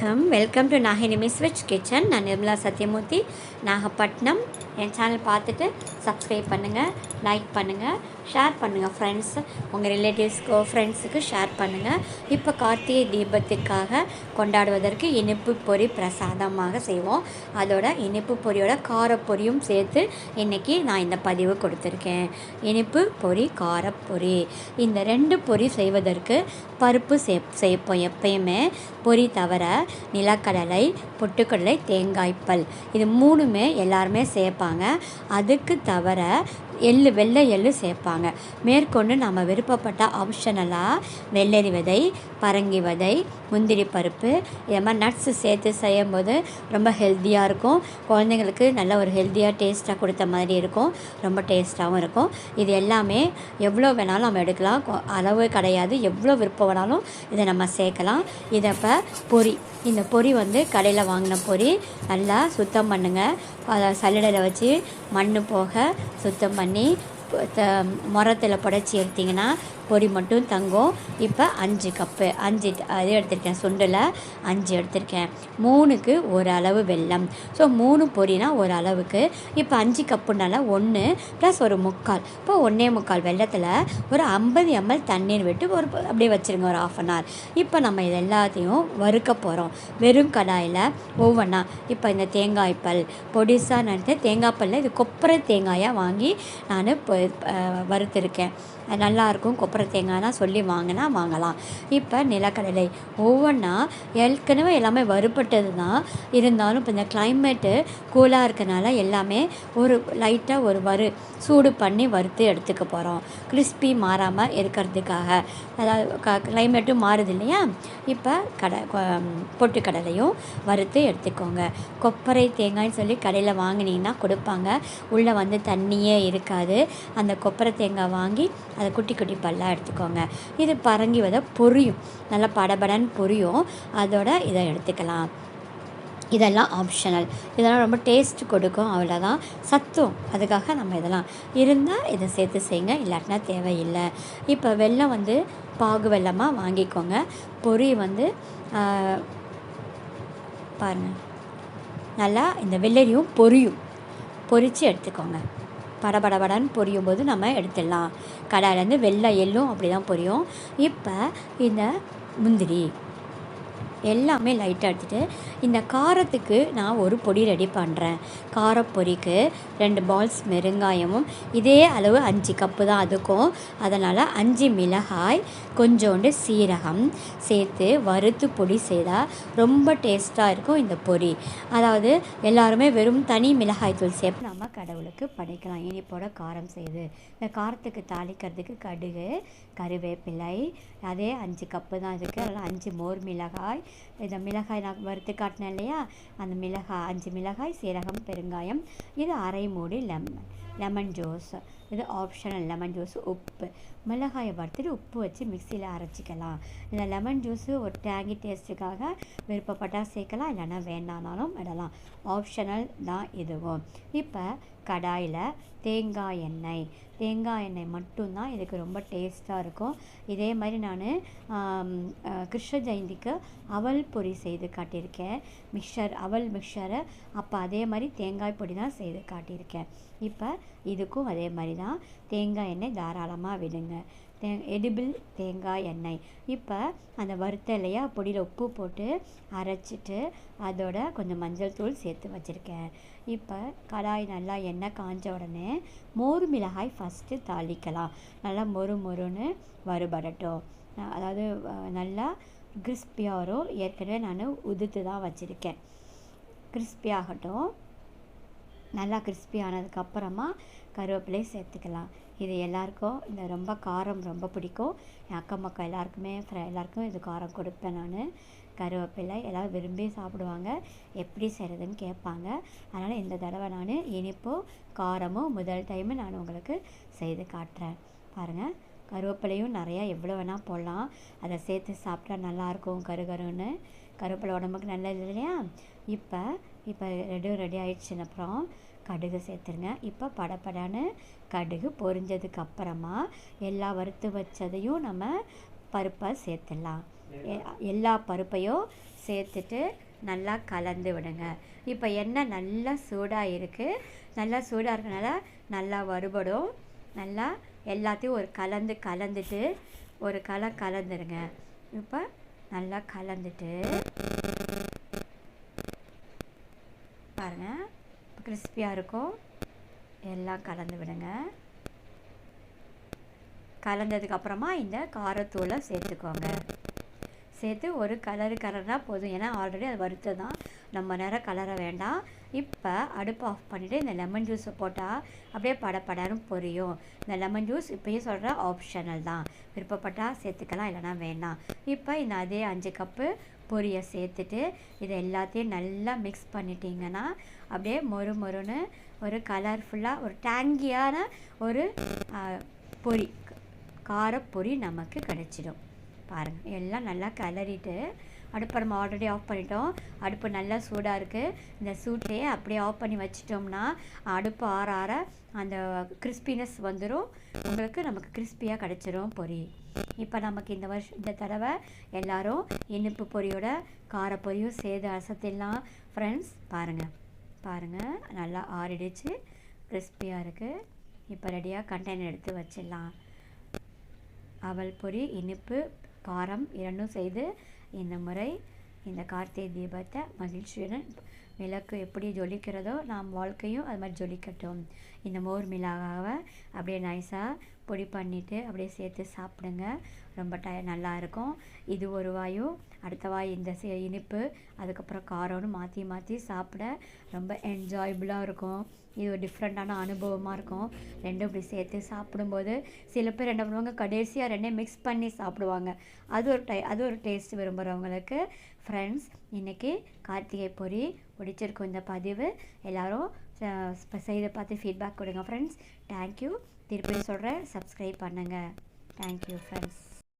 வணக்கம். Welcome to நாகினிமி ஸ்விட்ச் kitchen நான் நிர்மலா சத்யமூர்த்தி. நாகப்பட்டினம். என் சேனல் பார்த்துட்டு சப்ஸ்கிரைப் பண்ணுங்கள் லைக் பண்ணுங்கள் ஷேர் பண்ணுங்கள் ஃப்ரெண்ட்ஸ் உங்கள் ரிலேட்டிவ்ஸ்க்கோ ஃப்ரெண்ட்ஸுக்கு ஷேர் பண்ணுங்கள் இப்போ கார்த்திகை தீபத்துக்காக கொண்டாடுவதற்கு இனிப்பு பொரி பிரசாதமாக செய்வோம். அதோட இனிப்பு பொரியோட காரப்பொரியும் சேர்த்து இன்றைக்கி நான் இந்த பதிவு கொடுத்துருக்கேன். இனிப்பு பொரி காரப்பொரி இந்த ரெண்டு பொரி செய்வதற்கு பருப்பு சே சேர்ப்போம் எப்பயுமே. பொரி தவிர நிலக்கடலை பொட்டுக்கடலை தேங்காய்ப்பல் இது மூணுமே எல்லாருமே சேர்ப்பாங்க. அதுக்கு தவிர எள்ளு வெள்ளை எள்ளு சேர்ப்பாங்க. மேற்கொண்டு நம்ம விருப்பப்பட்ட ஆப்ஷனலாக வெள்ளரி விதை பரங்கி விதை முந்திரி பருப்பு இதை மாதிரி நட்ஸு சேர்த்து செய்யும்போது ரொம்ப ஹெல்த்தியாக இருக்கும். குழந்தைங்களுக்கு நல்ல ஒரு ஹெல்த்தியாக டேஸ்ட்டாக கொடுத்த மாதிரி இருக்கும். ரொம்ப டேஸ்ட்டாகவும் இருக்கும். இது எல்லாமே எவ்வளோ வேணாலும் நம்ம எடுக்கலாம். அளவு கிடையாது. எவ்வளோ விருப்பம் வேணாலும் இதை நம்ம சேர்க்கலாம். இதை இப்போ பொரி இந்த பொரி வந்து கடையில் வாங்கின பொரி நல்லா சுத்தம் பண்ணுங்கள் அதை சல்லடையில் வச்சு மண் போக சுத்தம் பண்ணி முரத்தில் புடச்சி எடுத்திங்கன்னா பொரி மட்டும் தங்கும். இப்போ அஞ்சு கப்பு அஞ்சு அது எடுத்திருக்கேன் சுண்டில் அஞ்சு எடுத்திருக்கேன். மூணுக்கு ஒரு அளவு வெல்லம். ஸோ மூணு பொடினா ஒரு அளவுக்கு. இப்போ அஞ்சு கப்புனால ஒன்று ப்ளஸ் ஒரு முக்கால். இப்போ ஒன்றே முக்கால் வெள்ளத்தில் ஒரு ஐம்பது எம்எல் தண்ணீர் விட்டு ஒரு அப்படியே வச்சுருங்க ஒரு ஆஃப் அன் ஹவர் இப்போ நம்ம இது எல்லாத்தையும் வறுக்க போகிறோம் வெறும் கடாயில் ஒவ்வொன்றா இப்போ இந்த தேங்காய் பல் பொடிசாக நட்டு தேங்காய் பல்ல இது கொப்பரை தேங்காயாக வாங்கி நான் இப்போ வறுத்திருக்கேன் நல்லாயிருக்கும் கொப்பரை தேங்காய்னா சொல்லி வாங்கினா வாங்கலாம். இப்போ நிலக்கடலை. ஒவ்வொன்றா ஏற்கனவே எல்லாமே வறுபட்டது தான். இருந்தாலும் இப்போ இந்த கிளைமேட்டு கூலாக இருக்கனால எல்லாமே ஒரு லைட்டாக ஒரு வறு சூடு பண்ணி வறுத்து எடுத்துக்க போகிறோம் கிறிஸ்பி மாறாமல் இருக்கிறதுக்காக. அதாவது க கிளைமேட்டும் மாறுது இல்லையா? இப்போ கடை பொட்டு பொட்டுக்கடலையும் வறுத்து எடுத்துக்கோங்க. கொப்பரை தேங்காய்னு சொல்லி கடையில் வாங்கினீங்கன்னா கொடுப்பாங்க. உள்ளே வந்து தண்ணியே இருக்காது. அந்த கொப்பரை தேங்காய் வாங்கி அதை குட்டி குட்டி பல்லாக எடுத்துக்கோங்க. இது பரங்கி வித பொரியும். நல்லா படபடன்னு பொரியும். அதோட இதை எடுத்துக்கலாம். இதெல்லாம் ஆப்ஷனல் இதெல்லாம் ரொம்ப டேஸ்ட் கொடுக்கும். அவ்வளோதான் சத்தும். அதுக்காக நம்ம இதெல்லாம். இருந்தால் இதை சேர்த்து செய்யுங்க. இல்லாட்டினா தேவையில்லை. இப்போ வெல்லம் வந்து பாகு வெல்லமாக வாங்கிக்கோங்க. பொறி வந்து பாருங்கள் நல்லா இந்த வெள்ளரியும் பொரியும். பொரித்து எடுத்துக்கோங்க. படபடபடன்னு பொரியும் போது நம்ம எடுத்துடலாம். கடாயிலேருந்து வெள்ளை எள்ளும் அப்படி தான் பொரியும். இப்போ இந்த முந்திரி எல்லாமே லைட்டாக எடுத்துகிட்டு இந்த காரத்துக்கு நான் ஒரு பொடி ரெடி பண்ணுறேன் காரப்பொரிக்கு ரெண்டு பால்ஸ் பெருங்காயமும் இதே அளவு அஞ்சு கப்பு தான் அதுக்கும். அதனால் அஞ்சு மிளகாய் கொஞ்சோண்டு சீரகம் சேர்த்து வறுத்து பொடி செய்தால் ரொம்ப டேஸ்ட்டாக இருக்கும் இந்த பொரி அதாவது எல்லாருமே வெறும் தனி மிளகாய் தூள் சேர்த்து நம்ம கடவுளுக்கு படைக்கலாம். இனிப்போட காரம் செய்து இந்த காரத்துக்கு தாளிக்கிறதுக்கு கடுகு கருவேப்பிலை அதே அஞ்சு கப்பு தான் இருக்குது அதனால் அஞ்சு மோர் மிளகாய் இந்த மிளகாய் நான் வறுத்து காட்டினேன் இல்லையா? அந்த மிளகாய் அஞ்சு மிளகாய் சீரகம் பெருங்காயம் இது அரை மூடி லெமன். லெமன் ஜூஸ் இது ஆப்ஷனல் லெமன் ஜூஸ் உப்பு. மிளகாயை வறுத்துட்டு உப்பு வச்சு மிக்சியில் அரைச்சிக்கலாம். இந்த லெமன் ஜூஸு ஒரு டேங்கி டேஸ்ட்டுக்காக விருப்பப்பட்டால் சேர்க்கலாம் இல்லைன்னா வேண்டானாலும் விடலாம். ஆப்ஷனல் தான் இதுவும். இப்போ கடாயில் தேங்காய் எண்ணெய். தேங்காய் எண்ணெய் மட்டும்தான் இதுக்கு ரொம்ப டேஸ்ட்டாக இருக்கும். இதே மாதிரி நான் கிருஷ்ண ஜெயந்திக்கு அவல் பொடி செய்து காட்டியிருக்கேன். மிக்சர் அவல் மிக்சரை அப்போ அதே மாதிரி தேங்காய் பொடி தான் செய்து காட்டியிருக்கேன். இப்போ இதுக்கும் அதே மாதிரி தான். தேங்காய் எண்ணெய் தாராளமாக விடுங்க. தே எடிபிள் தேங்காய் எண்ணெய். இப்போ அந்த வறுத்த இல்லையா பொடியில் உப்பு போட்டு அரைச்சிட்டு அதோட கொஞ்சம் மஞ்சள் தூள் சேர்த்து வச்சுருக்கேன். இப்போ கடாய் நல்லா எண்ணெய் காஞ்ச உடனே மோர் மிளகாய் ஃபஸ்ட்டு தாளிக்கலாம். நல்லா மொறு மொறுன்னு வறுபடட்டும். அதாவது நல்லா கிறிஸ்பியாக வரும். ஏற்கனவே நான் உதுத்து தான் வச்சுருக்கேன் கிறிஸ்பியாகட்டும் நல்லா கிறிஸ்பி ஆனதுக்கப்புறமா கருவேப்பிலை சேர்த்துக்கலாம். இது எல்லாருக்கும் இந்த ரொம்ப காரம் ரொம்ப பிடிக்கும். என் அக்கம் பக்கம் எல்லாருக்குமே ஃப்ரெ எல்லாருக்கும் இது காரம் கொடுப்பேன் நான். கருவேப்பிலை எல்லோரும் விரும்பி சாப்பிடுவாங்க. எப்படி செய்கிறதுன்னு கேட்பாங்க. அதனால் இந்த தடவை நான் இனிப்பும் காரமும் முதல் டைமு நான் உங்களுக்கு செய்து காட்டுறேன். பாருங்கள் கருவேப்பிலையும் நிறையா எவ்வளோ வேணால் போடலாம். அதை சேர்த்து சாப்பிட்டா நல்லாயிருக்கும் கருகருன்னு. கருவேப்பிலை உடம்புக்கு நல்லது இல்லையா? இப்போ இப்போ ரெடியும் ரெடி ஆயிடுச்சுன்னு அப்புறம் கடுகு சேர்த்துருங்க. இப்போ படபடன்னு கடுகு பொரிஞ்சதுக்கு அப்புறமா எல்லா வறுத்து வச்சதையும் நம்ம பருப்பை சேர்த்துடலாம். எ- எல்லா பருப்பையும் சேர்த்துட்டு நல்லா கலந்து விடுங்க. இப்போ எண்ணெய் நல்லா சூடாக இருக்குது நல்லா சூடாக இருக்கனால நல்லா வறுபடும். நல்லா எல்லாத்தையும் ஒரு கலந்து கலந்துட்டு ஒரு கலை கலந்துருங்க. இப்போ நல்லா கலந்துட்டு பாருங்கள் கிறிஸ்பியாக இருக்கும். எல்லாம் கலந்து விடுங்க. கலந்ததுக்கப்புறமா இந்த காரத்தூளை சேர்த்துக்கோங்க. சேர்த்து ஒரு கலரு கலர்னால் போதும். ஏன்னா ஆல்ரெடி அது வறுத்து தான் நம்ம நேரம் கலர வேண்டாம். இப்போ அடுப்பு ஆஃப் பண்ணிவிட்டு இந்த லெமன் ஜூஸை போட்டால் அப்படியே படப்படன்னு பொரியும். இந்த லெமன் ஜூஸ் இப்போயும் சொல்கிற ஆப்ஷனல் தான். விருப்பப்பட்டால் சேர்த்துக்கலாம் இல்லைனா வேணாம். இப்போ இந்த அதே அஞ்சு கப்பு பொரியை சேர்த்துட்டு இதை எல்லாத்தையும் நல்லா மிக்ஸ் பண்ணிட்டீங்கன்னா அப்படியே மொறு மொறுன்னு ஒரு கலர்ஃபுல்லாக ஒரு டேங்கியான ஒரு பொரி காரப்பொரி நமக்கு கிடச்சிடும். பாருங்கள் எல்லாம் நல்லா கலரிட்டு அடுப்பை நம்ம ஆல்ரெடி ஆஃப் பண்ணிட்டோம். அடுப்பு நல்லா சூடாக இருக்குது இந்த சூட்லேயே அப்படியே ஆஃப் பண்ணி வச்சிட்டோம்னா அடுப்பு ஆற ஆற அந்த கிறிஸ்பினஸ் வந்துடும் உங்களுக்கு நமக்கு கிறிஸ்பியாக கிடச்சிரும் பொரி இப்போ நமக்கு இந்த வருஷம் இந்த தடவை எல்லோரும் இனிப்பு பொரியோட காரப்பொரியும் சேர்த்து அசத்திடலாம். ஃப்ரெண்ட்ஸ் பாருங்கள் பாருங்கள் நல்லா ஆறிடுச்சு. கிறிஸ்பியாக இருக்குது இப்போ ரெடியாக கண்டெய்னர் எடுத்து வச்சிடலாம். அவல் பொரி இனிப்பு காரம் இரண்டும் செய்து இந்த முறை இந்த கார்த்திகை தீபத்தை மகிழ்ச்சியுடன் விளக்கு எப்படி ஜொலிக்கிறதோ நாம் வாழ்க்கையும் அது மாதிரி ஜொலிக்கட்டும். இந்த மோர் மிளகாவை அப்படியே நைஸாக பொடி பண்ணிவிட்டு அப்படியே சேர்த்து சாப்பிடுங்க. ரொம்ப டய நல்லாயிருக்கும். இது ஒரு வாயு அடுத்த வாய் இந்த சே இனிப்பு அதுக்கப்புறம் காரம்னு மாற்றி மாற்றி சாப்பிட ரொம்ப என்ஜாயபுளாக இருக்கும். இது ஒரு டிஃப்ரெண்ட்டான அனுபவமாக இருக்கும். ரெண்டும் இப்படி சேர்த்து சாப்பிடும்போது சில பேர் என்ன பண்ணுவாங்க கடைசியாக ரெண்டையும் மிக்ஸ் பண்ணி சாப்பிடுவாங்க. அது ஒரு டை அது ஒரு டேஸ்ட் விரும்புகிறவங்களுக்கு ஃப்ரெண்ட்ஸ் இன்றைக்கி கார்த்திகை பொரி பிடிச்சிருக்கும் இந்த பதிவு. எல்லோரும் செய்து பார்த்து ஃபீட்பேக் கொடுங்க ஃப்ரெண்ட்ஸ் தேங்க்யூ திருப்பி சொல்கிறேன் சப்ஸ்கிரைப் பண்ணுங்கள் தேங்க்யூ ஃப்ரெண்ட்ஸ்